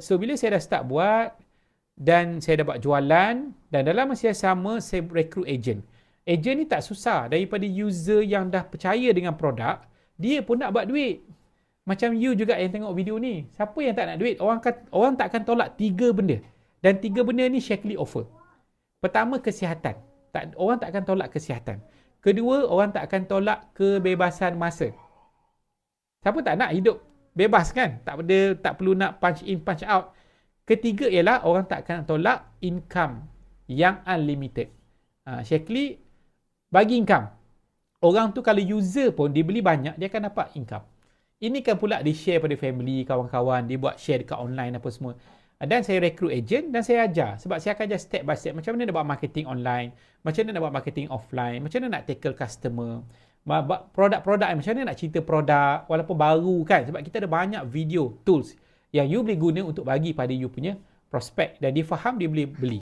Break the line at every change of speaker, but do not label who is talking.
So bila saya dah start buat dan saya dah buat jualan dan dalam masa yang sama saya recruit agent. Agent ni tak susah daripada user yang dah percaya dengan produk, dia pun nak buat duit. Macam you juga yang tengok video ni. Siapa yang tak nak duit? Orang kan, orang tak akan tolak tiga benda. Dan tiga benda ni Shakely offer. Pertama, kesihatan. Tak, orang tak akan tolak kesihatan. Kedua, orang tak akan tolak kebebasan masa. Siapa tak nak hidup bebas kan? Tak ada, tak perlu nak punch in, punch out. Ketiga ialah orang tak akan tolak income yang unlimited. Ha, Shakely bagi income. Orang tu kalau user pun dia beli banyak, dia akan dapat income. Ini kan pula di share pada family, kawan-kawan, dia buat share dekat online apa semua. Dan saya recruit agent dan saya ajar. Sebab saya akan ajar step by step macam mana nak buat marketing online, macam mana nak buat marketing offline, macam mana nak tackle customer, produk-produk macam mana nak cerita produk walaupun baru kan. Sebab kita ada banyak video, tools yang you boleh guna untuk bagi pada you punya prospek dan dia faham dia boleh beli.